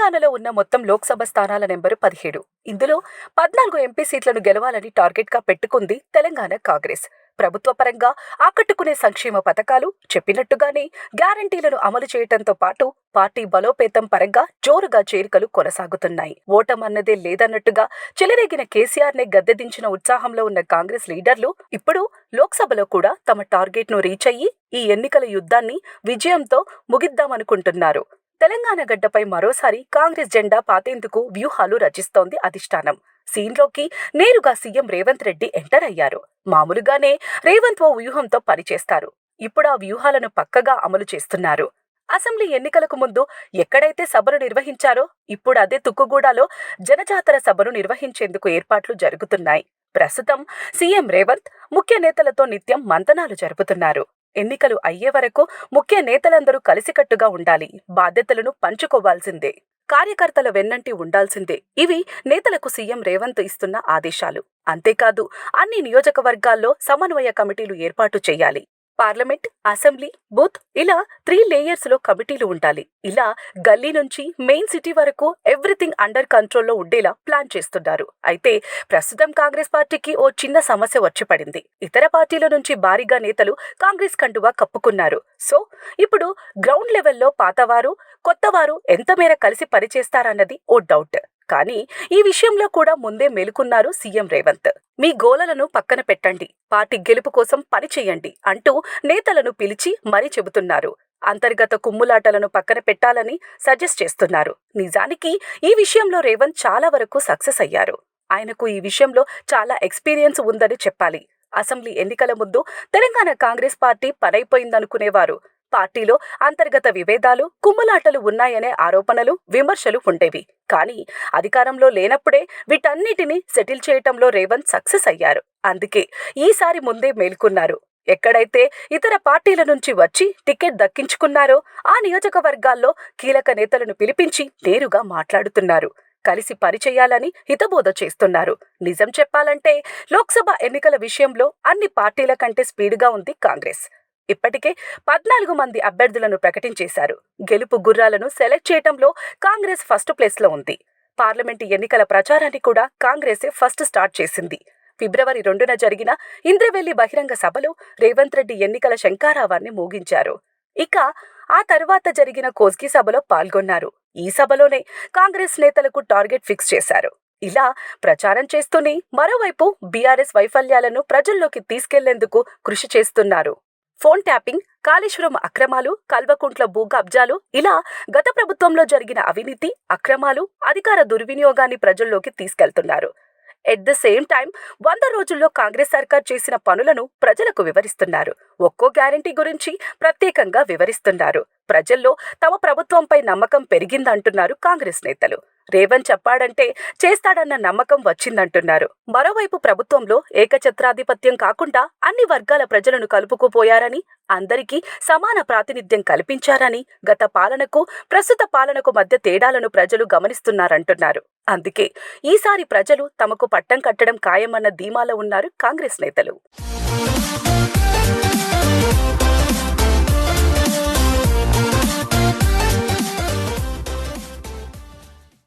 తెలంగాణలో ఉన్న మొత్తం లోక్సభ స్థానాల నెంబరు పదిహేడు. ఇందులో పద్నాలుగు ఎంపీ సీట్లను గెలవాలని టార్గెట్గా పెట్టుకుంది తెలంగాణ కాంగ్రెస్. ప్రభుత్వ పరంగా ఆకట్టుకునే సంక్షేమ పథకాలు చెప్పినట్టుగానే గ్యారంటీలను అమలు చేయటంతో పాటు పార్టీ బలోపేతం పరంగా జోరుగా చేరికలు కొనసాగుతున్నాయి. ఓటమన్నదే లేదన్నట్టుగా చెలరేగిన కేసీఆర్ నే గద్దెదించిన ఉత్సాహంలో ఉన్న కాంగ్రెస్ లీడర్లు ఇప్పుడు లోక్సభలో కూడా తమ టార్గెట్ను రీచ్ అయ్యి ఈ ఎన్నికల యుద్ధాన్ని విజయంతో ముగిద్దామనుకుంటున్నారు. తెలంగాణ గడ్డపై మరోసారి కాంగ్రెస్ జెండా పాతేందుకు వ్యూహాలు రచిస్తోంది అధిష్టానం. సీన్లోకి నేరుగా సీఎం రేవంత్ రెడ్డి ఎంటర్ అయ్యారు. మామూలుగానే రేవంత్ ఓ వ్యూహంతో పనిచేస్తారు. ఇప్పుడు ఆ వ్యూహాలను పక్కగా అమలు చేస్తున్నారు. అసెంబ్లీ ఎన్నికలకు ముందు ఎక్కడైతే సభను నిర్వహించారో ఇప్పుడు అదే తుక్కుగూడలో జనజాతర సభను నిర్వహించేందుకు ఏర్పాట్లు జరుగుతున్నాయి. ప్రస్తుతం సీఎం రేవంత్ ముఖ్య నేతలతో నిత్యం మంతనాలు జరుపుతున్నారు. ఎన్నికలు అయ్యే వరకు ముఖ్య నేతలందరూ కలిసికట్టుగా ఉండాలి. బాధ్యతలను పంచుకోవాల్సిందే. కార్యకర్తల వెన్నంటి ఉండాల్సిందే. ఇవి నేతలకు సీఎం రేవంత్ ఇస్తున్న ఆదేశాలు. అంతేకాదు అన్ని నియోజకవర్గాల్లో సమన్వయ కమిటీలు ఏర్పాటు చేయాలి. పార్లమెంట్ అసెంబ్లీ బూత్ ఇలా త్రీ లేయర్స్లో కమిటీలు ఉండాలి. ఇలా గల్లీ నుంచి మెయిన్ సిటీ వరకు ఎవ్రీథింగ్ అండర్ కంట్రోల్లో ఉండేలా ప్లాన్ చేస్తున్నారు. అయితే ప్రస్తుతం కాంగ్రెస్ పార్టీకి ఓ చిన్న సమస్య వచ్చి పడింది. ఇతర పార్టీల నుంచి భారీగా నేతలు కాంగ్రెస్ కండువా కప్పుకున్నారు. సో ఇప్పుడు గ్రౌండ్ లెవెల్లో పాతవారు కొత్తవారు ఎంత మేర కలిసి పనిచేస్తారన్నది ఓ డౌట్. కానీ ఈ విషయంలో కూడా ముందే మేలుకున్నారు సీఎం రేవంత్. మీ గోలలను పక్కన పెట్టండి పార్టీ గెలుపు కోసం పని చేయండి అంటూ నేతలను పిలిచి మరీ చెబుతున్నారు. అంతర్గత కుమ్ములాటలను పక్కన పెట్టాలని సజెస్ట్ చేస్తున్నారు. నిజానికి ఈ విషయంలో రేవంత్ చాలా వరకు సక్సెస్ అయ్యారు. ఆయనకు ఈ విషయంలో చాలా ఎక్స్పీరియన్స్ ఉందని చెప్పాలి. అసెంబ్లీ ఎన్నికల ముందు తెలంగాణ కాంగ్రెస్ పార్టీ పనైపోయిందనుకునేవారు. పార్టీలో అంతర్గత విభేదాలు కుమ్ములాటలు ఉన్నాయనే ఆరోపణలు విమర్శలు ఉండేవి. కానీ అధికారంలో లేనప్పుడే వీటన్నిటిని సెటిల్ చేయటంలో రేవంత్ సక్సెస్ అయ్యారు. అందుకే ఈసారి ముందే మేల్కొన్నారు. ఎక్కడైతే ఇతర పార్టీల నుంచి వచ్చి టికెట్ దక్కించుకున్నారో ఆ నియోజకవర్గాల్లో కీలక నేతలను పిలిపించి నేరుగా మాట్లాడుతున్నారు. కలిసి పనిచేయాలని హితబోధ చేస్తున్నారు. నిజం చెప్పాలంటే లోక్సభ ఎన్నికల విషయంలో అన్ని పార్టీల కంటే స్పీడ్గా ఉంది కాంగ్రెస్. ఇప్పటికే పద్నాలుగు మంది అభ్యర్థులను ప్రకటించేశారు. గెలుపు గుర్రాలను సెలెక్ట్ చేయటంలో కాంగ్రెస్ ఫస్ట్ ప్లేస్లో ఉంది. పార్లమెంటు ఎన్నికల ప్రచారాన్ని కూడా కాంగ్రెసే ఫస్ట్ స్టార్ట్ చేసింది. ఫిబ్రవరి రెండున జరిగిన ఇంద్రవెల్లి బహిరంగ సభలో రేవంత్ రెడ్డి ఎన్నికల శంకారావాన్ని మోగించారు. ఇక ఆ తర్వాత జరిగిన కోస్గి సభలో పాల్గొన్నారు. ఈ సభలోనే కాంగ్రెస్ నేతలకు టార్గెట్ ఫిక్స్ చేశారు. ఇలా ప్రచారం చేస్తూనే మరోవైపు బీఆర్ఎస్ వైఫల్యాలను ప్రజల్లోకి తీసుకెళ్ళేందుకు కృషి చేస్తున్నారు. ఫోన్ ట్యాపింగ్ కాళేశ్వరం అక్రమాలు కల్వకుంట్ల భూ కబ్జాలు ఇలా గత ప్రభుత్వంలో జరిగిన అవినీతి అక్రమాలు అధికార దుర్వినియోగాన్ని ప్రజల్లోకి తీసుకెళ్తున్నారు. ఎట్ ద సేమ్ టైం వంద రోజుల్లో కాంగ్రెస్ సర్కార్ చేసిన పనులను ప్రజలకు వివరిస్తున్నారు. ఒక్కో గ్యారంటీ గురించి ప్రత్యేకంగా వివరిస్తున్నారు. ప్రజల్లో తమ ప్రభుత్వంపై నమ్మకం పెరిగిందంటున్నారు కాంగ్రెస్ నేతలు. రేవంత్ చెప్పాడంటే చేస్తాడన్న నమ్మకం వచ్చిందంటున్నారు. మరోవైపు ప్రభుత్వంలో ఏకఛత్రాధిపత్యం కాకుండా అన్ని వర్గాల ప్రజలను కలుపుకుపోయారని అందరికీ సమాన ప్రాతినిధ్యం కల్పించారని గత పాలనకు ప్రస్తుత పాలనకు మధ్య తేడాలను ప్రజలు గమనిస్తున్నారంటున్నారు. అందుకే ఈసారి ప్రజలు తమకు పట్టం కట్టడం ఖాయమన్న ధీమాలో ఉన్నారు కాంగ్రెస్ నేతలు.